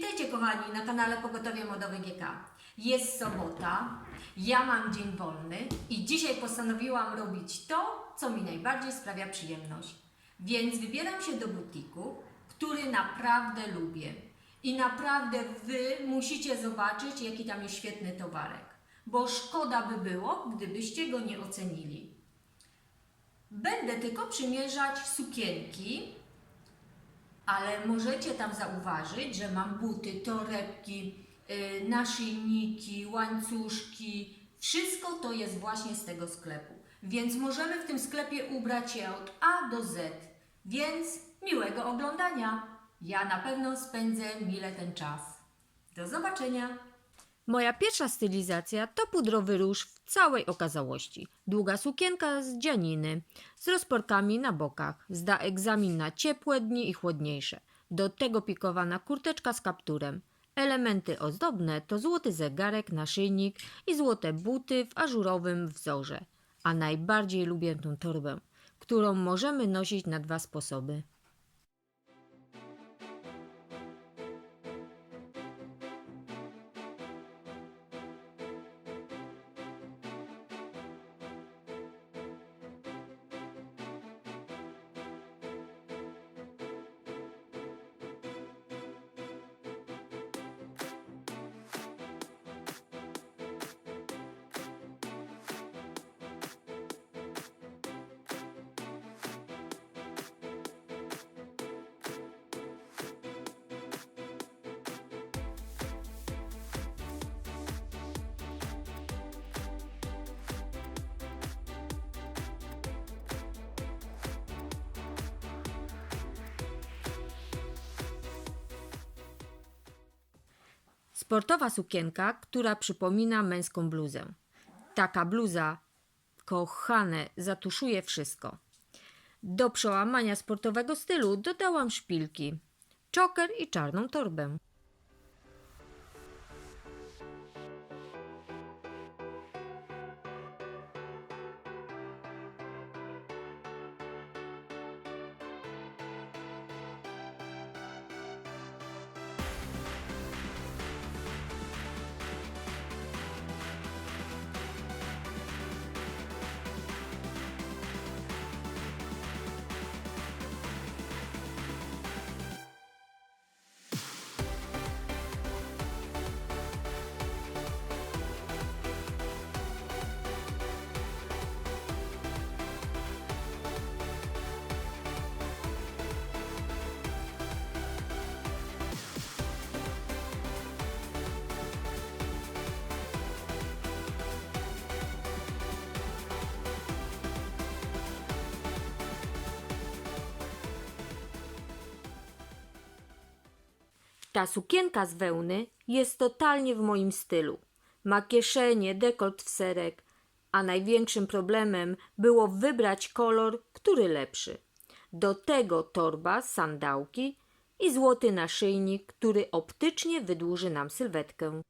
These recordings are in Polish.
Witajcie kochani na kanale Pogotowie Modowe GK. Jest sobota, ja mam dzień wolny i dzisiaj postanowiłam robić to, co mi najbardziej sprawia przyjemność. Więc wybieram się do butiku, który naprawdę lubię. I naprawdę Wy musicie zobaczyć, jaki tam jest świetny towarek. Bo szkoda by było, gdybyście go nie ocenili. Będę tylko przymierzać sukienki, ale możecie tam zauważyć, że mam buty, torebki, yy, naszyjniki, łańcuszki. Wszystko to jest właśnie z tego sklepu. Więc możemy w tym sklepie ubrać się od A do Z. Więc miłego oglądania. Ja na pewno spędzę mile ten czas. Do zobaczenia. Moja pierwsza stylizacja to pudrowy róż całej okazałości. Długa sukienka z dzianiny, z rozporkami na bokach. Zda egzamin na ciepłe dni i chłodniejsze. Do tego pikowana kurteczka z kapturem. Elementy ozdobne to złoty zegarek, naszyjnik i złote buty w ażurowym wzorze. A najbardziej lubię tą torbę, którą możemy nosić na dwa sposoby. Sportowa sukienka, która przypomina męską bluzę. Taka bluza, kochane, zatuszuje wszystko. Do przełamania sportowego stylu dodałam szpilki, czoker i czarną torbę. Ta sukienka z wełny jest totalnie w moim stylu. Ma kieszenie, dekolt w serek, a największym problemem było wybrać kolor, który lepszy. Do tego torba, sandałki i złoty naszyjnik, który optycznie wydłuży nam sylwetkę.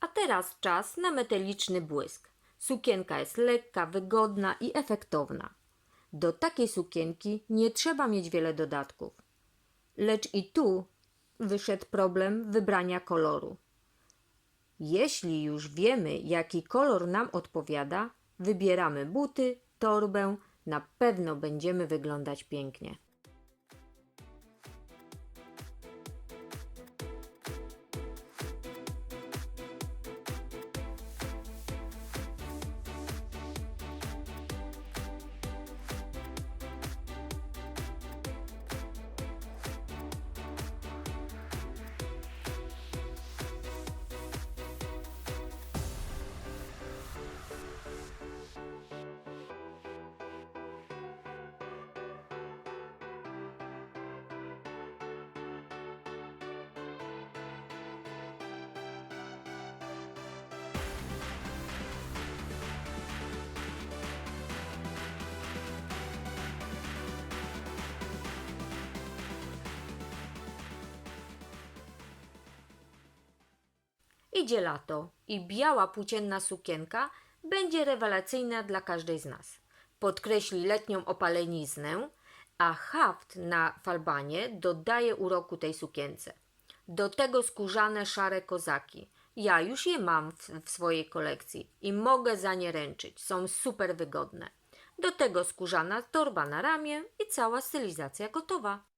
A teraz czas na metaliczny błysk. Sukienka jest lekka, wygodna i efektowna. Do takiej sukienki nie trzeba mieć wiele dodatków. Lecz i tu wyszedł problem wybrania koloru. Jeśli już wiemy, jaki kolor nam odpowiada, wybieramy buty, torbę, na pewno będziemy wyglądać pięknie. Idzie lato i biała płócienna sukienka będzie rewelacyjna dla każdej z nas. Podkreśli letnią opaleniznę, a haft na falbanie dodaje uroku tej sukience. Do tego skórzane szare kozaki. Ja już je mam w, w swojej kolekcji i mogę za nie ręczyć. Są super wygodne. Do tego skórzana torba na ramię i cała stylizacja gotowa.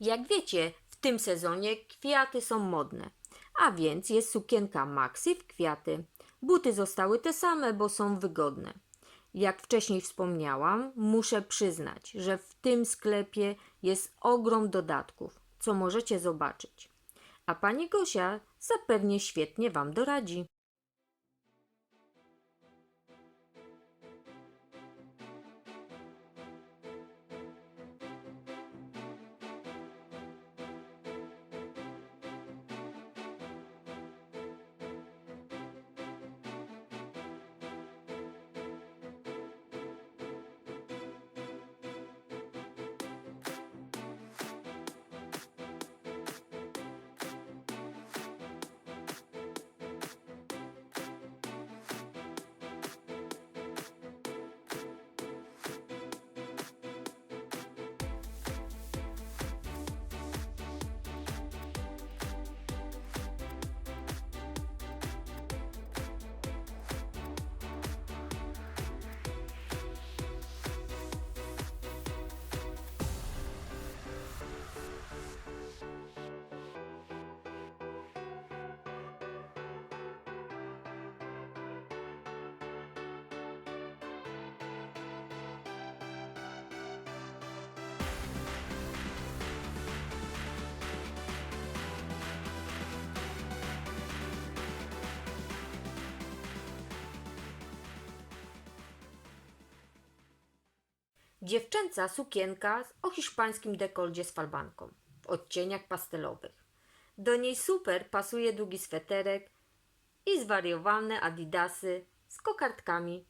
Jak wiecie, w tym sezonie kwiaty są modne, a więc jest sukienka maxi w kwiaty. Buty zostały te same, bo są wygodne. Jak wcześniej wspomniałam, muszę przyznać, że w tym sklepie jest ogrom dodatków, co możecie zobaczyć. A pani Gosia zapewnie świetnie Wam doradzi. Dziewczęca sukienka o hiszpańskim dekoldzie z falbanką w odcieniach pastelowych. Do niej super pasuje długi sweterek i zwariowane adidasy z kokardkami.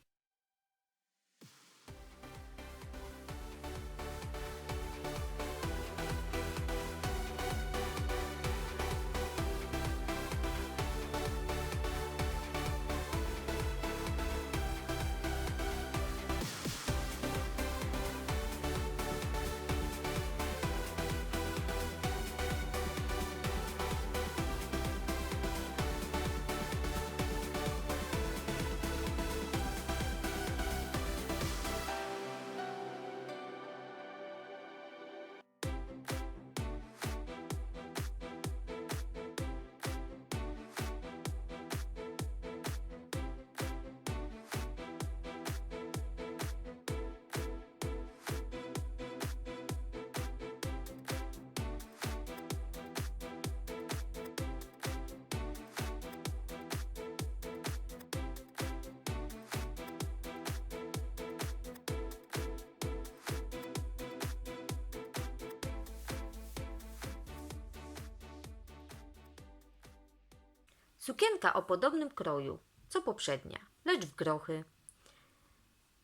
Sukienka o podobnym kroju, co poprzednia, lecz w grochy.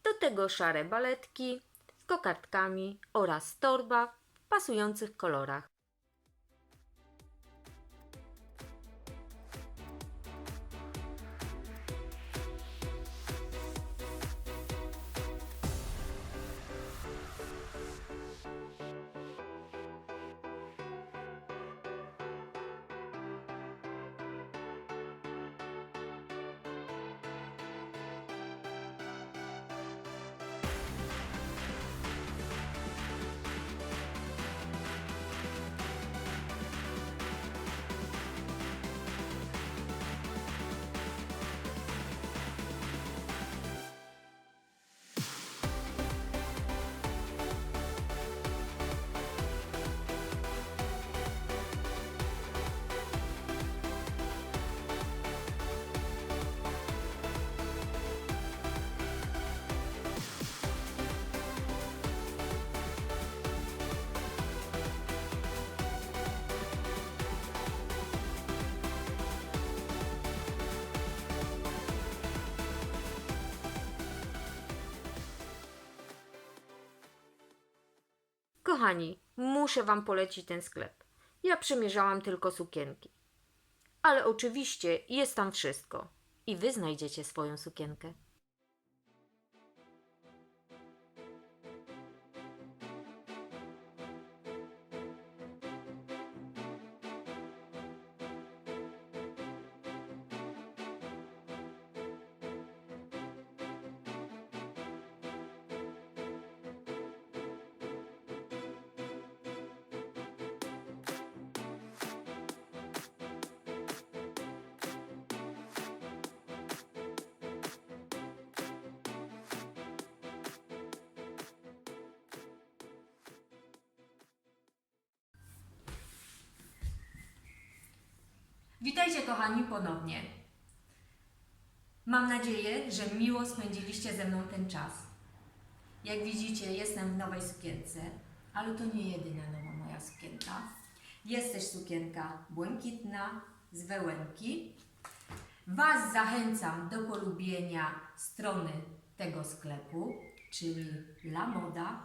Do tego szare baletki z kokardkami oraz torba w pasujących kolorach. Kochani, muszę Wam polecić ten sklep. Ja przymierzałam tylko sukienki. Ale oczywiście jest tam wszystko. I Wy znajdziecie swoją sukienkę. Witajcie kochani ponownie. Mam nadzieję, że miło spędziliście ze mną ten czas. Jak widzicie, jestem w nowej sukience, ale to nie jedyna nowa moja sukienka. Jest też sukienka błękitna z wełenki. Was zachęcam do polubienia strony tego sklepu, czyli La Moda.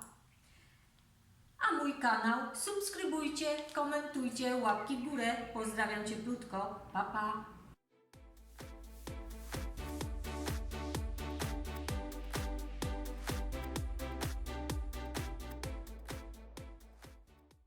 A mój kanał subskrybujcie, komentujcie, łapki w górę. Pozdrawiam cieplutko. Pa, pa.